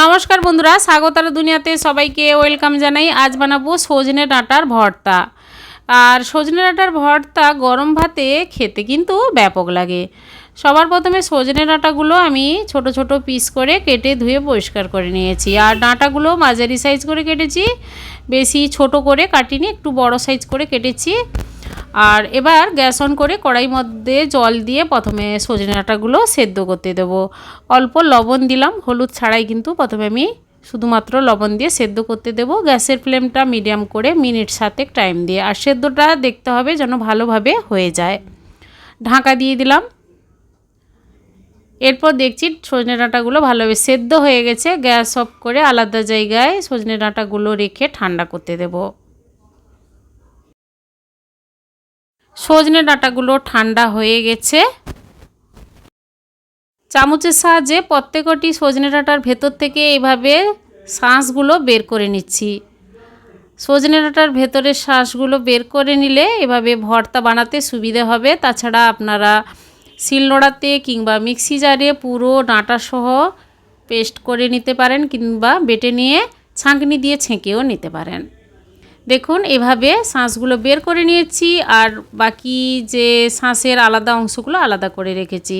নমস্কার বন্ধুরা, স্বাগতার দুনিয়াতে সবাইকে ওয়েলকাম জানাই। আজ বানাবো সজনে ডাঁটার ভর্তা। আর সজনে ডাঁটার ভর্তা গরম ভাতে খেতে কিন্তু ব্যাপক লাগে। সবার প্রথমে সজনে ডাঁটাগুলো আমি ছোট ছোট পিস করে কেটে ধুয়ে পরিষ্কার করে নিয়েছি। আর ডাঁটাগুলো মাঝারি সাইজ করে কেটেছি, বেশি ছোট করে কাটিনি, একটু বড় সাইজ করে কেটেছি। আর এবার গ্যাস অন করে কড়াই মধ্যে জল দিয়ে প্রথমে সজনে ডাঁটাগুলো সেদ্ধ করতে দেবো। অল্প লবণ দিলাম, হলুদ ছাড়াই কিন্তু প্রথমে আমি শুধুমাত্র লবণ দিয়ে সেদ্ধ করতে দেবো। গ্যাসের ফ্লেমটা মিডিয়াম করে মিনিট সাতেক টাইম দিয়ে, আর সেদ্ধটা দেখতে হবে যেন ভালোভাবে হয়ে যায়। ঢাকা দিয়ে দিলাম। এরপর দেখছি সজনে ডাঁটাগুলো ভালোভাবে সেদ্ধ হয়ে গেছে। গ্যাস অফ করে আলাদা জায়গায় সজনে ডাঁটাগুলো রেখে ঠান্ডা করতে দেবো। সজনে ডাঁটাগুলো ঠান্ডা হয়ে গেছে। চামচের সাহায্যে প্রত্যেকটি সজনে ডাঁটার ভেতর থেকে এইভাবে শাঁসগুলো বের করে নিচ্ছি। সজনে ডাঁটার ভেতরের শাঁসগুলো বের করে নিলে এভাবে ভর্তা বানাতে সুবিধে হবে। তাছাড়া আপনারা শিলনোড়াতে কিংবা মিক্সি জারে পুরো ডাঁটাসহ পেস্ট করে নিতে পারেন কিংবা বেটে নিয়ে ছাঁকনি দিয়ে ছেঁকেও নিতে পারেন। দেখুন, এভাবে শাঁসগুলো বের করে নিয়েছি আর বাকি যে শাঁসের আলাদা অংশগুলো আলাদা করে রেখেছি।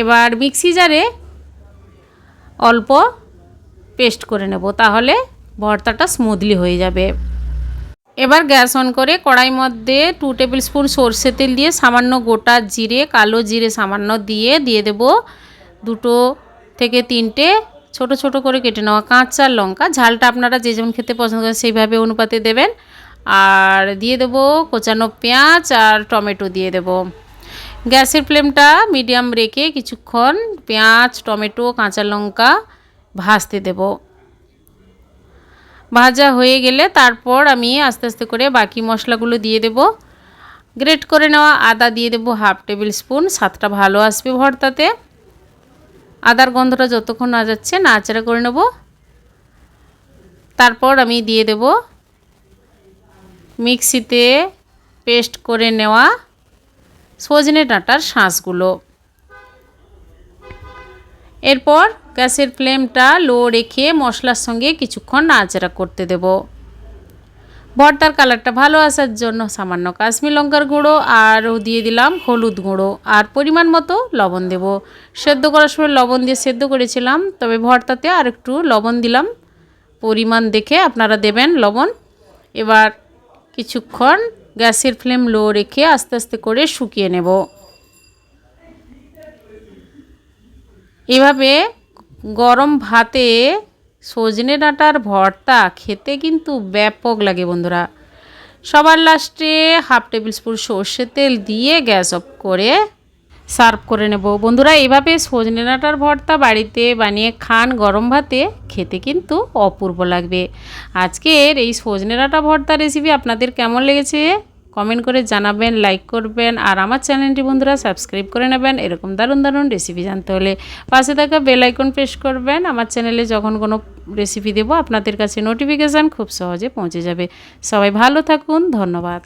এবার মিক্সি জারে অল্প পেস্ট করে নেব, তাহলে ভর্তাটা স্মুথলি হয়ে যাবে। এবার গ্যাস অন করে কড়াই মধ্যে টু টেবিল স্পুন সর্ষে তেল দিয়ে সামান্য গোটা জিরে, কালো জিরে সামান্য দিয়ে দিয়ে দেব দুটো থেকে তিনটে ছোট ছোট করে কেটে নেওয়া কাঁচা লঙ্কা। ঝালটা আপনারা যে যেমন খেতে পছন্দ করেন সেইভাবে অনুপাতে দেবেন। আর দিয়ে দেব কোচানো পেঁয়াজ আর টমেটো দিয়ে দেব। গ্যাসের ফ্লেমটা মিডিয়াম রেখে কিছুক্ষণ পেঁয়াজ, টমেটো, কাঁচা লঙ্কা ভাজতে দেব। ভাজা হয়ে গেলে তারপর আমি আস্তে আস্তে করে বাকি মশলাগুলো দিয়ে দেব। গ্রেট করে নেওয়া আদা দিয়ে দেব হাফ টেবিল স্পুন, স্বাদটা ভালো আসবে ভর্তাতে। আদার গন্ধটা যতক্ষণ না যাচ্ছে নাচড়া করে নেব। তারপর আমি দিয়ে দেব মিক্সিতে পেস্ট করে নেওয়া সজনে ডাঁটার শাঁসগুলো। এরপর গ্যাসের ফ্লেমটা লো রেখে মশলার সঙ্গে কিছুক্ষণ নাচড়া করতে দেবো। ভর্তার কালারটা ভালো আসার জন্য সামান্য কাশ্মীর লঙ্কার গুঁড়ো আর দিয়ে দিলাম হলুদ গুঁড়ো আর পরিমাণ মতো লবণ দেব। সেদ্ধ করার সময় লবণ দিয়ে সেদ্ধ করেছিলাম, তবে ভর্তাতে আর একটু লবণ দিলাম। পরিমাণ দেখে আপনারা দেবেন লবণ। এবার কিছুক্ষণ গ্যাসের ফ্লেম লো রেখে আস্তে আস্তে করে শুকিয়ে নেব। এভাবে গরম ভাতে সজনে ডাঁটার ভর্তা খেতে কিন্তু ব্যাপক লাগে বন্ধুরা। সবার লাস্টে হাফ টেবিল স্পুন সর্ষে তেল দিয়ে গ্যাস অফ করে সার্ভ করে নেব। বন্ধুরা, এভাবে সজনে ডাঁটার ভর্তা বাড়িতে বানিয়ে খান গরম ভাতে খেতে কিন্তু অপূর্ব লাগবে। আজকের এই সজনে ডাঁটা ভর্তা রেসিপি আপনাদের কেমন লেগেছে? কমেন্ট করে জানাবেন লাইক করবেন, আর আমার চ্যানেলটি বন্ধুরা সাবস্ক্রাইব করে নেবেন, এরকম দারুণ দারুণ রেসিপি জানতে হলে পাশে থাকা বেল আইকন প্রেস করবেন, আমার চ্যানেলে যখন কোনো রেসিপি দেবো, আপনাদের কাছে নোটিফিকেশান খুব সহজে পৌঁছে যাবে। সবাই ভালো থাকুন, ধন্যবাদ।